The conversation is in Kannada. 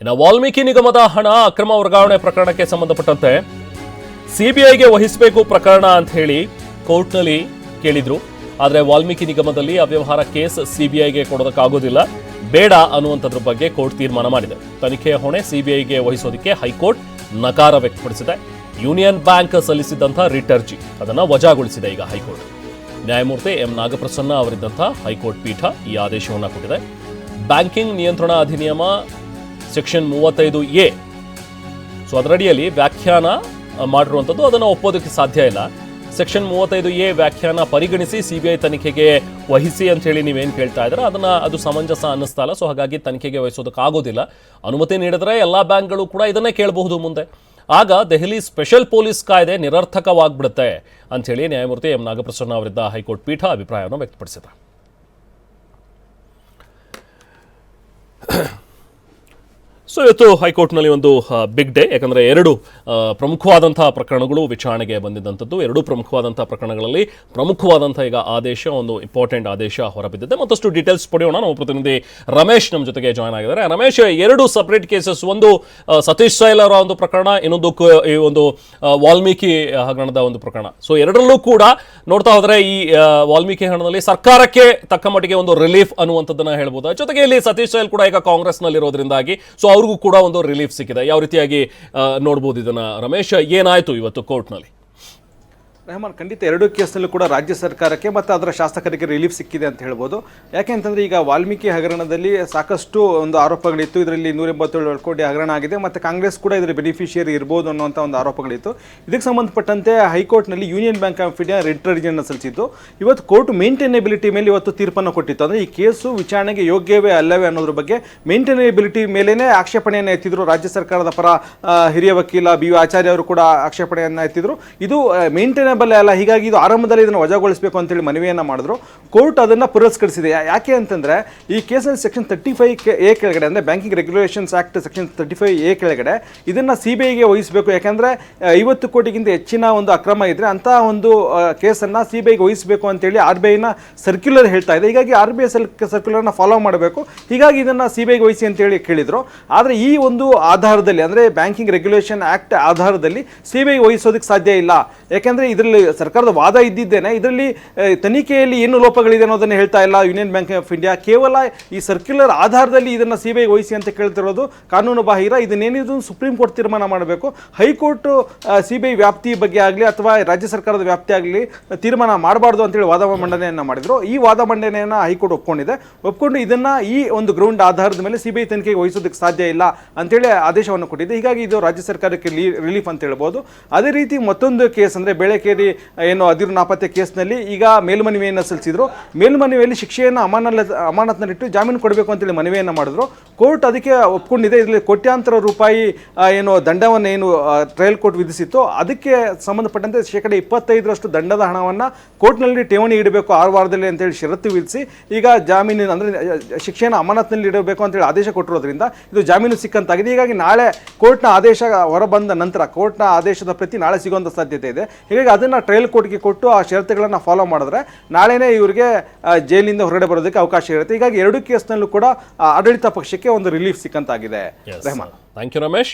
ಇನ್ನು ವಾಲ್ಮೀಕಿ ನಿಗಮದ ಹಣ ಅಕ್ರಮ ವರ್ಗಾವಣೆ ಪ್ರಕರಣಕ್ಕೆ ಸಂಬಂಧಪಟ್ಟಂತೆ ಸಿಬಿಐಗೆ ವಹಿಸಬೇಕು ಪ್ರಕರಣ ಅಂತ ಹೇಳಿ ಕೋರ್ಟ್ನಲ್ಲಿ ಕೇಳಿದ್ರು. ಆದರೆ ವಾಲ್ಮೀಕಿ ನಿಗಮದಲ್ಲಿ ಅವ್ಯವಹಾರ ಕೇಸ್ ಸಿಬಿಐಗೆ ಕೊಡೋದಕ್ಕಾಗೋದಿಲ್ಲ. ಬೇಡ ಅನ್ನುವಂಥದ್ರ ಬಗ್ಗೆ ಕೋರ್ಟ್ ತೀರ್ಮಾನ ಮಾಡಿದೆ. ತನಿಖೆಯ ಹೊಣೆ ಸಿಬಿಐಗೆ ವಹಿಸೋದಕ್ಕೆ ಹೈಕೋರ್ಟ್ ನಕಾರ ವ್ಯಕ್ತಪಡಿಸಿದೆ. ಯೂನಿಯನ್ ಬ್ಯಾಂಕ್ ಸಲ್ಲಿಸಿದ್ದಂಥ ರಿಟ್ ಅರ್ಜಿ, ಅದನ್ನು ವಜಾಗೊಳಿಸಿದೆ ಈಗ ಹೈಕೋರ್ಟ್. ನ್ಯಾಯಮೂರ್ತಿ ಎಂ ನಾಗಪ್ರಸನ್ನ ಅವರಿದ್ದಂಥ ಹೈಕೋರ್ಟ್ ಪೀಠ ಈ ಆದೇಶವನ್ನು ಕೊಟ್ಟಿದೆ. ಬ್ಯಾಂಕಿಂಗ್ ನಿಯಂತ್ರಣ ಅಧಿನಿಯಮ ಸೆಕ್ಷನ್ ಮೂವತ್ತೈದು ಎ. ಸೊ ಅದರಡಿಯಲ್ಲಿ ವ್ಯಾಖ್ಯಾನ ಮಾಡಿರುವಂಥದ್ದು. ಅದನ್ನು ಒಪ್ಪೋದಕ್ಕೆ ಸಾಧ್ಯ ಇಲ್ಲ. ಸೆಕ್ಷನ್ ಮೂವತ್ತೈದು ಎ ವ್ಯಾಖ್ಯಾನ ಪರಿಗಣಿಸಿ ಸಿ ಬಿ ಐ ತನಿಖೆಗೆ ವಹಿಸಿ ಅಂತ ಹೇಳಿ ನೀವೇನು ಕೇಳ್ತಾ ಇದ್ದೀರಾ? ಅದನ್ನು ಅದು ಸಮಂಜಸ ಅನ್ನಿಸ್ತಾ ಇಲ್ಲ. ಸೊ ಹಾಗಾಗಿ ತನಿಖೆಗೆ ವಹಿಸೋದಕ್ಕಾಗೋದಿಲ್ಲ ಅನುಮತಿ ನೀಡಿದ್ರೆ ಎಲ್ಲ ಬ್ಯಾಂಕ್ಗಳು ಕೂಡ ಇದನ್ನೇ ಕೇಳಬಹುದು ಮುಂದೆ. ಆಗ ದೆಹಲಿ ಸ್ಪೆಷಲ್ ಪೊಲೀಸ್ ಕಾಯ್ದೆ ನಿರರ್ಥಕವಾಗ್ಬಿಡುತ್ತೆ ಅಂಥೇಳಿ ನ್ಯಾಯಮೂರ್ತಿ ಎಂ ನಾಗಪ್ರಸನ್ನ ಅವರಿದ್ದ ಹೈಕೋರ್ಟ್ ಪೀಠ ಅಭಿಪ್ರಾಯವನ್ನು ವ್ಯಕ್ತಪಡಿಸಿದೆ. ಸೊ ಇವತ್ತು ಹೈಕೋರ್ಟ್ನಲ್ಲಿ ಒಂದು ಬಿಗ್ ಡೇ ಯಾಕಂದರೆ ಎರಡು ಪ್ರಮುಖವಾದಂಥ ಪ್ರಕರಣಗಳು ವಿಚಾರಣೆಗೆ ಬಂದಿದ್ದಂಥದ್ದು. ಎರಡು ಪ್ರಮುಖವಾದಂಥ ಪ್ರಕರಣಗಳಲ್ಲಿ ಪ್ರಮುಖವಾದಂಥ ಈಗ ಆದೇಶ, ಒಂದು ಇಂಪಾರ್ಟೆಂಟ್ ಆದೇಶ ಹೊರಬಿದ್ದಿದೆ. ಮತ್ತಷ್ಟು ಡೀಟೇಲ್ಸ್ ಪಡೆಯೋಣ. ನಾವು ಪ್ರತಿನಿಧಿ ರಮೇಶ್ ನಮ್ಮ ಜೊತೆಗೆ ಜಾಯ್ನ್ ಆಗಿದ್ದಾರೆ. ರಮೇಶ್, ಎರಡು ಸಪ್ರೇಟ್ ಕೇಸಸ್ ಒಂದು ಸತೀಶ್ ಸೈಲ್ ಅವರ ಒಂದು ಪ್ರಕರಣ, ಇನ್ನೊಂದು ಈ ಒಂದು ವಾಲ್ಮೀಕಿ ಹಗರಣದ ಒಂದು ಪ್ರಕರಣ. ಸೊ ಎರಡರಲ್ಲೂ ಕೂಡ ನೋಡ್ತಾ ಹೋದರೆ ಈ ವಾಲ್ಮೀಕಿ ಹಗರಣದಲ್ಲಿ ಸರ್ಕಾರಕ್ಕೆ ತಕ್ಕ ಮಟ್ಟಿಗೆ ಒಂದು ರಿಲೀಫ್ ಅನ್ನುವಂಥದ್ದನ್ನು ಹೇಳ್ಬೋದು? ಜೊತೆಗೆ ಇಲ್ಲಿ ಸತೀಶ್ ಸೈಲ್ ಕೂಡ ಈಗ ಕಾಂಗ್ರೆಸ್ನಲ್ಲಿರೋದ್ರಿಂದಾಗಿ. ಸೊ ಅವ್ರಿಗೂ ಕೂಡ ಒಂದು ರಿಲೀಫ್ ಸಿಕ್ಕಿದೆ. ಯಾವ ರೀತಿಯಾಗಿ ನೋಡ್ಬೋದು ಇದನ್ನ ರಮೇಶ್? ಏನಾಯ್ತು ಇವತ್ತು ಕೋರ್ಟ್ನಲ್ಲಿ? ರೆಹಮಾನ್, ಖಂಡಿತ ಎರಡು ಕೇಸ್ನಲ್ಲೂ ಕೂಡ ರಾಜ್ಯ ಸರ್ಕಾರಕ್ಕೆ ಮತ್ತು ಅದರ ಶಾಸಕರಿಗೆ ರಿಲೀಫ್ ಸಿಕ್ಕಿದೆ ಅಂತ ಹೇಳ್ಬೋದು. ಯಾಕೆ ಅಂತಂದರೆ ಈಗ ವಾಲ್ಮೀಕಿ ಹಗರಣದಲ್ಲಿ ಸಾಕಷ್ಟು ಒಂದು ಆರೋಪಗಳಿತ್ತು. ಇದರಲ್ಲಿ ನೂರ ಎಂಬತ್ತೇಳು ಕೋಟಿ ಹಗರಣ ಆಗಿದೆ ಮತ್ತು ಕಾಂಗ್ರೆಸ್ ಕೂಡ ಇದರ ಬೆನಿಫಿಷಿಯರಿ ಇರ್ಬೋದು ಅನ್ನುವಂಥ ಒಂದು ಆರೋಪಗಳಿತ್ತು. ಇದಕ್ಕೆ ಸಂಬಂಧಪಟ್ಟಂತೆ ಹೈಕೋರ್ಟ್ನಲ್ಲಿ Union Bank of India writ ಅರ್ಜಿಯನ್ನು ಸಲ್ಲಿಸಿದ್ದು. ಇವತ್ತು ಕೋರ್ಟ್ ಮೇಂಟೈನೇಬಿಲಿಟಿ ಮೇಲೆ ಇವತ್ತು ತೀರ್ಪನ್ನು ಕೊಟ್ಟಿತ್ತು. ಅಂದರೆ ಈ ಕೇಸು ವಿಚಾರಣೆಗೆ ಯೋಗ್ಯವೇ ಅಲ್ಲವೇ ಅನ್ನೋದ್ರ ಬಗ್ಗೆ ಮೇಂಟೈನೇಬಿಲಿಟಿ ಮೇಲೇ ಆಕ್ಷೇಪಣೆಯನ್ನು ಎತ್ತಿದ್ರು. ರಾಜ್ಯ ಸರ್ಕಾರದ ಪರ ಹಿರಿಯ ವಕೀಲ ಬಿ ಆಚಾರ್ಯ ಅವರು ಕೂಡ ಆಕ್ಷೇಪಣೆಯನ್ನು ಎತ್ತಿದ್ರು. ಇದು ಮೇಂಟೈನೇಬಲ್ ಅಲ್ಲ, ಹೀಗಾಗಿ ಇದು ಆರಂಭದಲ್ಲಿ ಇದನ್ನು ವಜಾಗೊಳಿಸಬೇಕು ಅಂತೇಳಿ ಮನವಿಯನ್ನು ಮಾಡಿದ್ರು. ಕೋರ್ಟ್ ಅದನ್ನು ಪುರಸ್ಕರಿಸಿದೆ. ಯಾಕೆ ಅಂತಂದರೆ ಈ ಕೇಸಲ್ಲಿ ಸೆಕ್ಷನ್ ತರ್ಟಿ ಫೈವ್ ಎ ಕೆಳಗಡೆ, ಅಂದರೆ banking regulations act section thirty five A ಕೆಳಗಡೆ ಇದನ್ನು ಸಿ ವಹಿಸಬೇಕು. ಯಾಕೆಂದರೆ ಐವತ್ತು ಕೋಟಿಗಿಂತ ಹೆಚ್ಚಿನ ಒಂದು ಅಕ್ರಮ ಇದ್ದರೆ ಅಂಥ ಒಂದು ಕೇಸನ್ನು ಸಿ ಬಿ ಐಗೆ ವಹಿಸಬೇಕು ಅಂತೇಳಿ ಆರ್ ಬಿ ಐನ ಸರ್ಕ್ಯುಲರ್ ಹೇಳ್ತಾ ಇದೆ. ಹೀಗಾಗಿ ಆರ್ ಬಿ ಐ ಸರ್ಕ್ಯುಲರ್ನ ಫಾಲೋ ಮಾಡಬೇಕು. ಹೀಗಾಗಿ ಇದನ್ನು ಸಿ ಬಿ ಐಗೆ ವಹಿಸಿ ಅಂತೇಳಿ ಕೇಳಿದರು. ಆದರೆ ಈ ಒಂದು ಆಧಾರದಲ್ಲಿ, ಅಂದರೆ ಬ್ಯಾಂಕಿಂಗ್ ರೆಗ್ಯುಲೇಷನ್ ಆ್ಯಕ್ಟ್ ಆಧಾರದಲ್ಲಿ ಸಿ ಬಿ ವಹಿಸೋದಕ್ಕೆ ಸಾಧ್ಯ ಇಲ್ಲ. ಯಾಕೆಂದರೆ ಇದರಲ್ಲಿ ಸರ್ಕಾರದ ವಾದ ಇದ್ದಿದ್ದೇನೆ. ಇದರಲ್ಲಿ ತನಿಖೆಯಲ್ಲಿ ಏನು ಲೋಪಗಳಿದೆ ಅನ್ನೋದನ್ನು ಹೇಳ್ತಾ ಇಲ್ಲ. Union Bank of India. ಕೇವಲ ಈ ಸರ್ಕ್ಯುಲರ್ ಆಧಾರದಲ್ಲಿ ಇದನ್ನು ಸಿ ಬಿ ವಹಿಸಿ ಅಂತ ಕೇಳ್ತಿರೋದು ಕಾನೂನು ಬಾಹಿರ. ಇದನ್ನೇನಿದು ಸುಪ್ರೀಂ ಕೋರ್ಟ್ ತೀರ್ಮಾನ ಮಾಡಬೇಕು. ಹೈಕೋರ್ಟ್ ಸಿ ಬಿ ವ್ಯಾಪ್ತಿ ಬಗ್ಗೆ ಆಗಲಿ ಅಥವಾ ರಾಜ್ಯ ಸರ್ಕಾರದ ವ್ಯಾಪ್ತಿ ಆಗಲಿ ತೀರ್ಮಾನ ಮಾಡಬಾರ್ದು ಅಂತೇಳಿ ವಾದ ಮಂಡನೆಯನ್ನು ಮಾಡಿದರು. ಈ ವಾದ ಮಂಡನೆಯನ್ನು ಹೈಕೋರ್ಟ್ ಒಪ್ಕೊಂಡಿದೆ. ಒಪ್ಕೊಂಡು ಇದನ್ನು ಈ ಒಂದು ಗ್ರೌಂಡ್ ಆಧಾರದ ಮೇಲೆ ಸಿ ಬಿ ಐ ತನಿಖೆಗೆ ವಹಿಸೋದಕ್ಕೆ ಸಾಧ್ಯ ಇಲ್ಲ ಅಂತೇಳಿ ಆದೇಶವನ್ನು ಕೊಟ್ಟಿದೆ. ಹೀಗಾಗಿ ಇದು ರಾಜ್ಯ ಸರ್ಕಾರಕ್ಕೆ ರಿಲೀಫ್ ಅಂತ ಹೇಳ್ಬೋದು. ಅದೇ ರೀತಿ ಮತ್ತೊಂದು ಕೇಸ್ ಅಂದರೆ ಬೆಳಕೇರಿ ಏನು ಅದಿರು ನಾಪತ್ತೆ ಕೇಸ್ನಲ್ಲಿ ಈಗ ಮೇಲ್ಮನವಿಯನ್ನು ಸಲ್ಲಿಸಿದ್ರು. ಮೇಲ್ಮನವಿಯಲ್ಲಿ ಶಿಕ್ಷೆಯನ್ನು ಅಮಾನಲ್ಲ ಅಮಾನತ್ನಲ್ಲಿಟ್ಟು ಜಾಮೀನು ಕೊಡಬೇಕು ಅಂತೇಳಿ ಮನವಿಯನ್ನು ಮಾಡಿದ್ರು. ಕೋರ್ಟ್ ಅದಕ್ಕೆ ಒಪ್ಕೊಂಡಿದೆ, ಇದರಲ್ಲಿ ಕೋಟ್ಯಾಂತರ ರೂಪಾಯಿ ಏನು ದಂಡವನ್ನು ಏನು ಟ್ರಯಲ್ ಕೋರ್ಟ್ ವಿಧಿಸಿತ್ತು ಅದಕ್ಕೆ ಸಂಬಂಧಪಟ್ಟಂತೆ ಶೇಕಡ ಇಪ್ಪತ್ತೈದರಷ್ಟು ದಂಡದ ಹಣವನ್ನು ಕೋರ್ಟ್ನಲ್ಲಿ ಠೇವಣಿ ಇಡಬೇಕು ಆರು ವಾರದಲ್ಲಿ ಅಂತೇಳಿ ಷರತ್ತು ವಿಧಿಸಿ, ಈಗ ಜಾಮೀನಿನ, ಅಂದರೆ, ಶಿಕ್ಷೆಯನ್ನು ಅಮಾನತ್ನಲ್ಲಿ ಇಡಬೇಕು ಅಂತೇಳಿ ಆದೇಶ ಕೊಟ್ಟಿರೋದ್ರಿಂದ ಇದು ಜಾಮೀನು ಸಿಕ್ಕಂತಾಗಿದೆ. ಹೀಗಾಗಿ ನಾಳೆ ಕೋರ್ಟ್ನ ಆದೇಶ ಹೊರಬಂದ ನಂತರ, ಕೋರ್ಟ್ನ ಆದೇಶದ ಪ್ರತಿ ನಾಳೆ ಸಿಗುವಂಥ ಸಾಧ್ಯತೆ ಇದೆ. ಹೀಗಾಗಿ ಅದನ್ನು ಟ್ರಯಲ್ ಕೋರ್ಟ್ಗೆ ಕೊಟ್ಟು ಆ ಷರತ್ತುಗಳನ್ನು ಫಾಲೋ ಮಾಡಿದ್ರೆ ನಾಳೆನೇ ಇವರಿಗೆ ಜೈಲಿನಿಂದ ಹೊರಗಡೆ ಬರೋದಕ್ಕೆ ಅವಕಾಶ ಇರುತ್ತೆ. ಹೀಗಾಗಿ ಎರಡು ಕೇಸ್ನಲ್ಲೂ ಕೂಡ ಆಡಳಿತ ಪಕ್ಷಕ್ಕೆ ಒಂದು ರಿಲೀಫ್ ಸಿಕ್ಕಂತಾಗಿದೆ. ರೆಹಮಾನ್. Thank you Ramesh